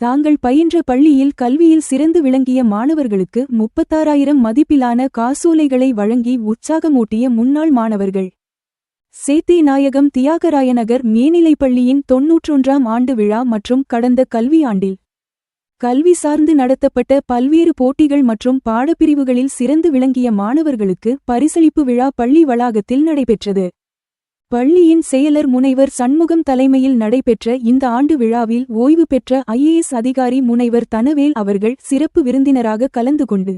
தாங்கள் பயின்ற பள்ளியில் கல்வியில் சிறந்து விளங்கிய மாணவர்களுக்கு முப்பத்தாறாயிரம் மதிப்பிலான காசோலைகளை வழங்கி உற்சாகமூட்டிய முன்னாள் மாணவர்கள். சேத்தே நாயகம் தியாகராயநகர் மேல்நிலைப்பள்ளியின் தொன்னூற்றொன்றாம் ஆண்டு விழா மற்றும் கடந்த கல்வியாண்டில். கல்வி சார்ந்து நடத்தப்பட்ட பல்வேறு போட்டிகள் மற்றும் பாடப்பிரிவுகளில் சிறந்து விளங்கிய மாணவர்களுக்கு பரிசளிப்பு விழா பள்ளி வளாகத்தில் நடைபெற்றது. பள்ளியின் செயலர் முனைவர் சண்முகம் தலைமையில் நடைபெற்ற இந்த ஆண்டு விழாவில் ஓய்வு பெற்ற ஐஏஎஸ் அதிகாரி முனைவர் தனவேல் அவர்கள் சிறப்பு விருந்தினராக கலந்து கொண்டு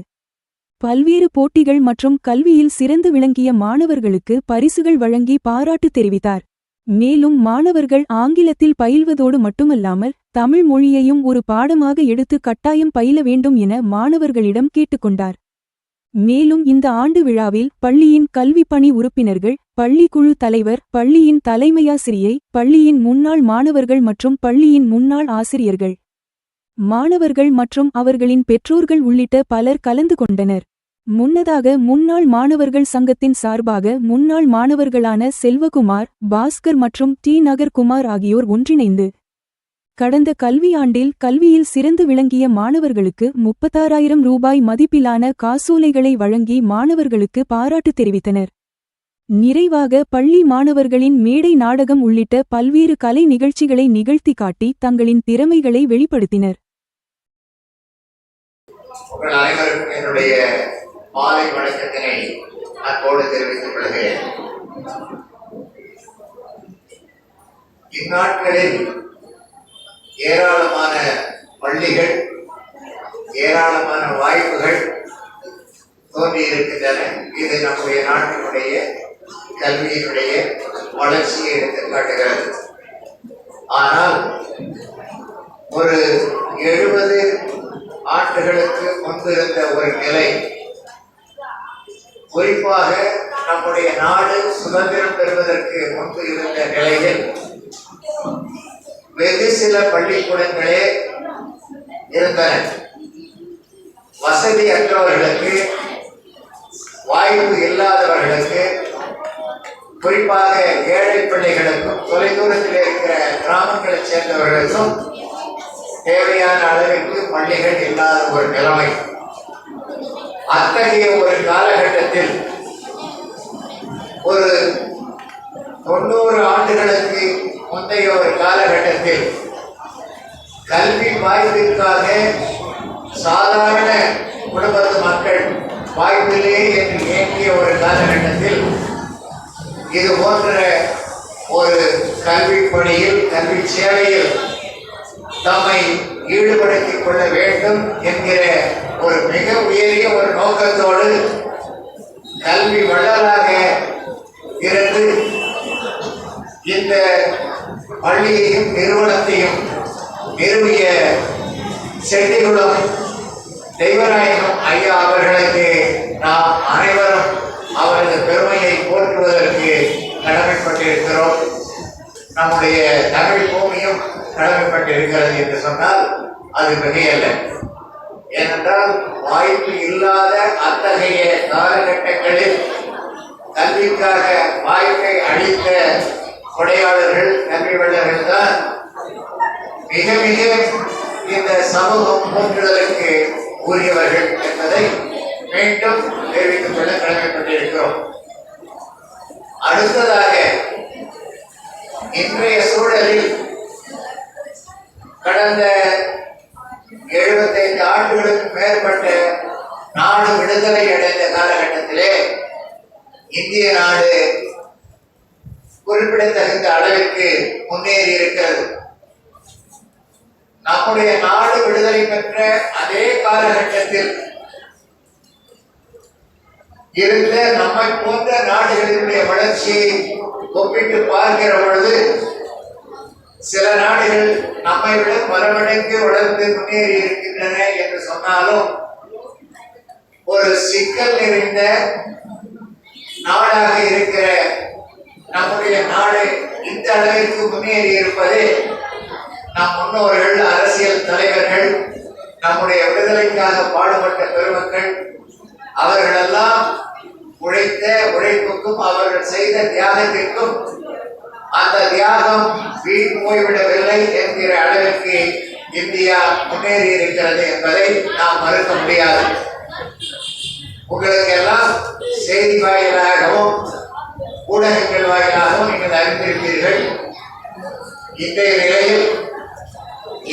பல்வேறு போட்டிகள் மற்றும் கல்வியில் சிறந்து விளங்கிய மாணவர்களுக்கு பரிசுகள் வழங்கி பாராட்டு தெரிவித்தார். மேலும் மாணவர்கள் ஆங்கிலத்தில் பயில்வதோடு மட்டுமல்லாமல் தமிழ் மொழியையும் ஒரு பாடமாக எடுத்து கட்டாயம் பயில வேண்டும் என மாணவர்களிடம் கேட்டுக்கொண்டார். மேலும் இந்த ஆண்டு விழாவில் பள்ளியின் கல்வி பணி உறுப்பினர்கள் பள்ளி குழு தலைவர் பள்ளியின் தலைமையாசிரியை பள்ளியின் முன்னாள் மாணவர்கள் மற்றும் பள்ளியின் முன்னாள் ஆசிரியர்கள் மாணவர்கள் மற்றும் அவர்களின் பெற்றோர்கள் உள்ளிட்ட பலர் கலந்து கொண்டனர். முன்னதாக முன்னாள் மாணவர்கள் சங்கத்தின் சார்பாக முன்னாள் மாணவர்களான செல்வகுமார் பாஸ்கர் மற்றும் டி. நகர்குமார் ஆகியோர் ஒன்றிணைந்து கடந்த கல்வியாண்டில் கல்வியில் சிறந்து விளங்கிய மாணவர்களுக்கு முப்பத்தாறாயிரம் ரூபாய் மதிப்பிலான காசோலைகளை வழங்கி மாணவர்களுக்கு பாராட்டு தெரிவித்தனர். நிறைவாக பள்ளி மாணவர்களின் மேடை நாடகம் உள்ளிட்ட பல்வேறு கலை நிகழ்ச்சிகளை நிகழ்த்தி காட்டி தங்களின் திறமைகளை வெளிப்படுத்தினர். உங்கள் அனைவருக்கும் என்னுடைய மாலை வணக்கத்தினை அன்போடு தெரிவித்துக் கொள்கிறேன். இந்நாட்களில் ஏராளமான பள்ளிகள் ஏராளமான வாய்ப்புகள் தோன்றி இருக்கின்றன. இது நம்முடைய நாட்டினுடைய கல்வியினுடைய வளர்ச்சியை எடுத்து காட்டுகிறது ஆனால் ஒரு எழுபது ஆண்டுகளுக்கு முன்பு இருந்த ஒரு நிலை குறிப்பாக நம்முடைய நாடு சுதந்திரம் பெறுவதற்கு முன்பு இருந்த நிலையில் வெகு சில பள்ளிக்கூடங்களே இருந்தன வசதி அற்றவர்களுக்கு வாய்ப்பு இல்லாதவர்களுக்கு குறிப்பாக ஏழை பிள்ளைகளுக்கும் தொலைதூரத்தில் இருக்கிற கிராமங்களைச் சேர்ந்தவர்களுக்கும் தேவையான அளவிற்கு பள்ளிகள் இல்லாத ஒரு நிலைமை. அத்தகைய ஒரு காலகட்டத்தில் ஒரு தொண்ணூறு ஆண்டுகளுக்கு முந்தைய ஒரு காலகட்டத்தில் கல்வி வாய்ப்பிற்காக சாதாரண குடும்பத்து மக்கள் வாய்ப்பிலேயே என்று இயங்கிய ஒரு காலகட்டத்தில் இது போன்ற ஒரு கல்வி பணியில் கல்வி சேவையில் தம்மை ஈடுபடுத்திக் கொள்ள வேண்டும் என்கிற ஒரு மிக உயரிய ஒரு நோக்கத்தோடு கல்வி வள்ளலாக இருந்து இந்த பள்ளியையும் நிறுவனத்தையும் நிறுவிய செட்டிகுளம் தெய்வநாயகம் ஐயா அவர்களுக்கு நாம் அனைவரும் அவரது பெருமையை போற்றுவதற்கு கடமைப்பட்டிருக்கிறோம். நம்முடைய தமிழ் பூமியும் கடமைப்பட்டிருக்கிறது என்று சொன்னால் அது மிகையல்ல. ஏனென்றால் வாய்ப்பு இல்லாத அத்தகைய காலகட்டங்களில் கல்விக்காக வாய்ப்பை அளித்த கொடையாளர்கள் கல்வி வல்லர்கள் தான் மிக மிக இந்த சமூகம் போற்றுதலுக்கு உரியவர்கள் என்பதை மீண்டும் தெரிவித்துக் கொள்ள கடமைப்பட்டிருக்கிறோம். அடுத்ததாக இன்றைய சூழலில் கடந்த எழுபத்தைந்து ஆண்டுகளுக்கு மேற்பட்ட நாடு விடுதலை அடைந்த காலகட்டத்திலே இந்திய நாடு குறிப்பிடத்தகுந்த அளவிற்கு முன்னேறி இருக்கிறது நம்முடைய நாடு விடுதலை பெற்ற அதே காலகட்டத்தில் இருந்த நம்மை போன்ற நாடுகளினுடைய வளர்ச்சியை ஒப்பிட்டு பார்க்கிற பொழுது சில நாடுகள் நம்மை விட பல வளர்ந்து முன்னேறி இருக்கின்றன என்று சொன்னாலும் ஒரு சிக்கல் நிறைந்த நாடாக இருக்கிற நம்முடைய நாடு இந்த அளவிற்கு முன்னேறி இருப்பது நம் முன்னோர்கள் அரசியல் தலைவர்கள் நம்முடைய விடுதலைக்காக பாடுபட்ட பெருமக்கள் அவர்களெல்லாம் உழைத்த உழைப்புக்கும் அவர்கள் செய்த தியாகத்திற்கும் அந்த தியாகம் வீண் போய்விடவில்லை என்கிற அளவிற்கு இந்தியா முன்னேறி இருக்கிறது என்பதை நாம் மறுக்க முடியாது. உங்களுக்கு எல்லாம் செய்தி வாயிலாகவும் ஊடகங்கள் வாயிலாகவும் நீங்கள் அறிந்திருப்பீர்கள். இன்றைய நிலையில்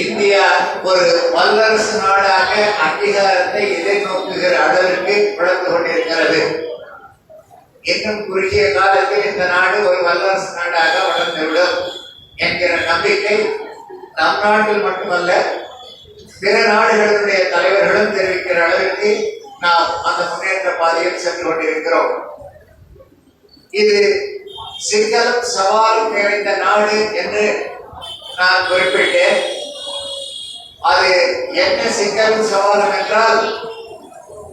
இந்தியா ஒரு வல்லரசு நாடாக அங்கீகாரத்தை எதிர்நோக்குகிற அளவிற்கு வளர்ந்து கொண்டிருக்கிறது. இன்னும் குறுகிய காலத்தில் இந்த நாடு ஒரு வல்லரசு நாடாக வளர்ந்துவிடும் என்கிற நம்பிக்கை நம் நாட்டில் மட்டுமல்ல பிற நாடுகளுடைய தலைவர்களும் தெரிவிக்கிற அளவிற்கு நாம் அந்த முன்னேற்ற பாதையில் சென்று கொண்டிருக்கிறோம். இது சிக்கலும் சவாலும் நிறைந்த நாடு என்று நான் குறிப்பிட்டேன். அது என்ன சிக்கல் சவாலம் என்றால்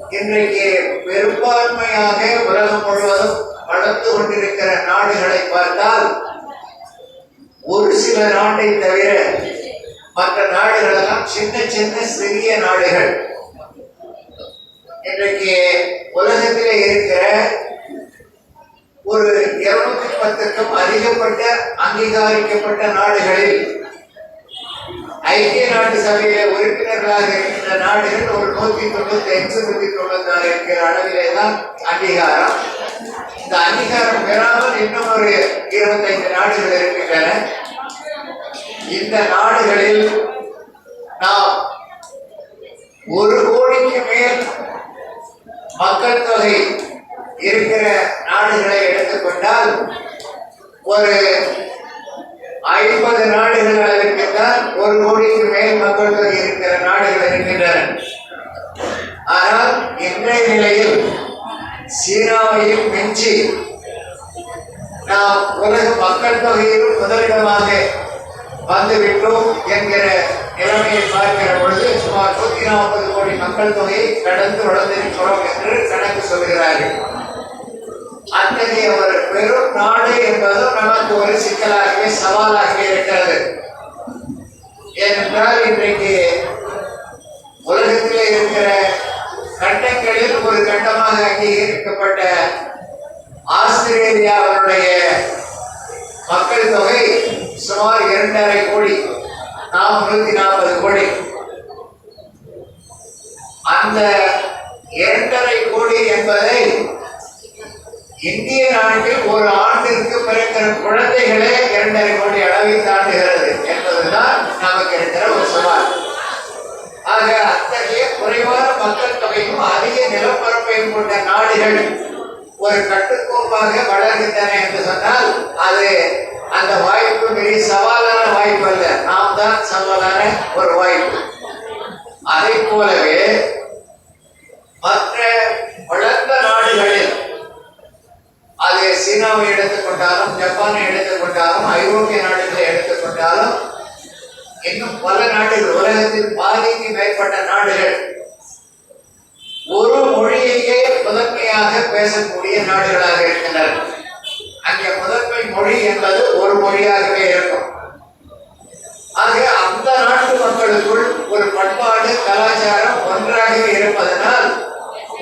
இன்றைக்கு பெரும்பான்மையாக உலகம் முழுவதும் வளர்த்து கொண்டிருக்கிற நாடுகளை பார்த்தால் ஒரு சில நாட்டை தவிர மற்ற நாடுகளெல்லாம் சின்ன சின்ன சிறிய நாடுகள். இன்றைக்கு உலகத்திலே இருக்கிற ஒரு இருநூத்தி பத்துக்கும் அதிகப்பட்ட அங்கீகரிக்கப்பட்ட நாடுகளில் ஐக்கிய நாட்டு சபையில உறுப்பினர்களாக இருக்கின்ற நாடுகள் ஒரு நூத்தி தொண்ணூத்தி அஞ்சு நூத்தி தொண்ணூத்தி நாலு என்கிற அளவிலே தான் அங்கீகாரம். இந்த அங்கீகாரம் பெறாமல் இன்னும் ஒரு இருபத்தைந்து நாடுகள் இருக்கின்றன. இந்த நாடுகளில் நாம் ஒரு கோடிக்கு மேல் மக்கள் தொகை இருக்கிற நாடுகளை எடுத்துக்கொண்டால் ஒரு ஐம்பது நாடுகள் அளவிற்குத்தான் ஒரு கோடிக்கு மேல் மக்கள் தொகை இருக்கிற நாடுகள் இருக்கின்றன. ஆனால் இன்றைய நிலையில் சீனாவையும் மிஞ்சி நாம் உலக மக்கள் தொகையிலும் முதலிடமாக வந்துவிட்டோம் என்கிற நிலைமையை பார்க்கிற பொழுது சுமார் நூத்தி நாற்பது கோடி மக்கள் தொகையை கடந்து வளர்ந்திருக்கிறோம் என்று கணக்கு சொல்கிறார்கள். அத்தகைய ஒரு பெரும் நாடு என்பதும் நமக்கு ஒரு சிக்கலாகவே சவாலாகவே இருக்கிறது. ஏனென்றால் இன்றைக்கு உலகத்தில் இருக்கிற கண்டங்களில் ஒரு கண்டமாக அங்கீகரிக்கப்பட்ட ஆஸ்திரேலியாவினுடைய மக்கள் தொகை சுமார் இரண்டரை கோடி நானூத்தி நாற்பது கோடி. அந்த இரண்டரை கோடி என்பதை இந்திய நாட்டில் ஒரு ஆண்டிற்கு பிறக்கிற குழந்தைகளே இரண்டரை கோடி அளவை தாண்டுகிறது என்பதுதான் நமக்கு இருக்கிற ஒரு சவால். ஆக அத்தகைய குறைவான மக்கள் தொகையும் அதிக நிலப்பரப்பையும் கொண்ட நாடுகள் ஒரு கட்டுக்கோப்பாக வளர்கின்றன என்று சொன்னால் அது அந்த வாய்ப்பு பெரிய சவாலான வாய்ப்பு அல்ல. நாம் தான் சவாலான ஒரு வாய்ப்பு. அதை போலவே மற்ற வளர்ந்த நாடுகளில் அது சீனாவை எடுத்துக்கொண்டாலும் ஜப்பானை எடுத்துக்கொண்டாலும் ஐரோப்பிய நாடுகளை எடுத்துக்கொண்டாலும் இன்னும் பல நாடுகள் உலகத்தில் பாதிக்கு மேற்பட்ட நாடுகள் ஒரு மொழியையே முதன்மையாக பேசக்கூடிய நாடுகளாக இருக்கின்றன. அங்கே முதன்மை மொழி என்பது ஒரு மொழியாகவே இருக்கும். ஆக அந்த நாட்டு மக்களுக்குள் ஒரு பண்பாடு கலாச்சாரம் ஒன்றாகவே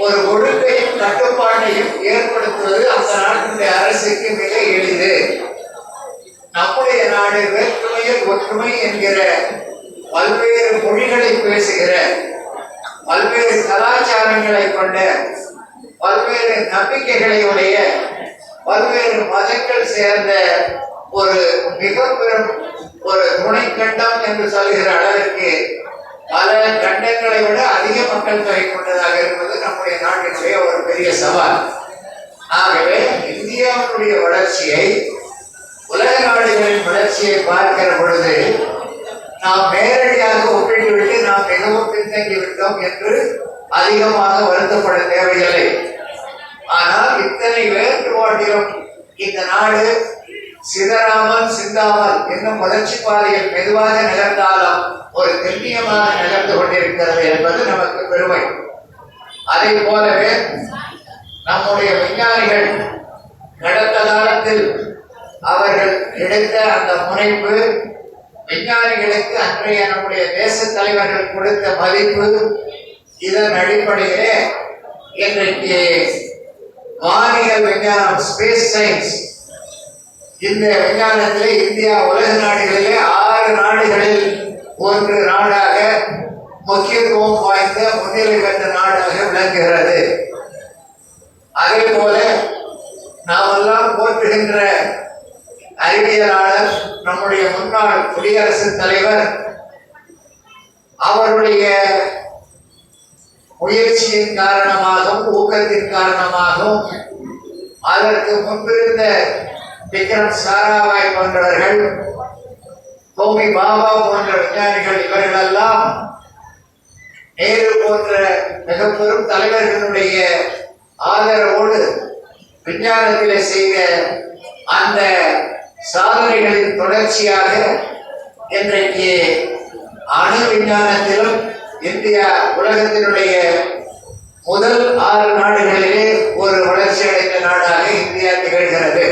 ஒரு ஒழுங்கையும் கட்டுப்பாட்டையும் ஏற்படுத்துவது அந்த நாட்டினுடைய அரசுக்கு மிக எளிது. நம்முடைய நாடு வேற்றுமையில் ஒற்றுமை என்கிற பல்வேறு மொழிகளை பேசுகிற பல்வேறு கலாச்சாரங்களை கொண்ட பல்வேறு நம்பிக்கைகளை உடைய பல்வேறு மதங்கள் சேர்ந்த ஒரு மிக பெரும் ஒரு துணைக்கண்டம் என்று சொல்கிற அளவிற்கு பல கண்டங்களை விட அதிக மக்கள் தொகை கொண்டதாக இருப்பது நம்முடைய நாட்டினுடைய ஒரு பெரிய சவால். ஆகவே இந்தியாவினுடைய வளர்ச்சியை உலக நாடுகளின் வளர்ச்சியை பார்க்கிற பொழுது நாம் நேரடியாக ஒப்பிட்டுவிட்டு நாம் மிகவும் பின்தங்கி விட்டோம் என்று அதிகமாக வருத்தப்பட தேவையில்லை. ஆனால் இத்தனை வேறுபாட்டிலும் இந்த நாடு சிதறாமல் சிந்தாமல் இன்னும் வளர்ச்சி பாதையில் மெதுவாக நகர்ந்தாலும் ஒரு தெல்லியமாக நகர்ந்து கொண்டிருக்கிறது என்பது நமக்கு பெருமை. அதை போலவே நம்முடைய விஞ்ஞானிகள் கடந்த காலத்தில் அவர்கள் எடுத்த அந்த முனைப்பு விஞ்ஞானிகளுக்கு அன்றைய நம்முடைய தேச தலைவர்கள் கொடுத்த மதிப்பு இதன் அடிப்படையிலே இன்றைக்கு வானியல் விஞ்ஞானம் ஸ்பேஸ் சயின்ஸ் இந்த விஞ்ஞானத்திலே இந்தியா உலக நாடுகளிலே ஆறு நாடுகளில் ஒன்று நாடாக முக்கியத்துவம் வாய்ந்த முன்னிலை பெற்ற நாடாக விளங்குகிறது. அதே போல நாமெல்லாம் போற்றுகின்ற அறிவியலாளர் நம்முடைய முன்னாள் குடியரசுத் தலைவர் அவருடைய முயற்சியின் காரணமாகவும் ஊக்கத்தின் காரணமாகவும் அதற்கு முன்பிருந்த விக்ரம் சாராபாய் போன்றவர்கள் கோபி பாபா போன்ற விஞ்ஞானிகள் இவர்களெல்லாம் நேரு போன்ற மிக பெரும் தலைவர்களுடைய ஆதரவோடு விஞ்ஞானத்திலே செய்த அந்த சாதனைகளின் தொடர்ச்சியாக இன்றைக்கு அணு விஞ்ஞானத்திலும் இந்தியா உலகத்தினுடைய முதல் ஆறு நாடுகளிலே ஒரு வளர்ச்சி அடைந்த நாடாக இந்தியா திகழ்கிறது.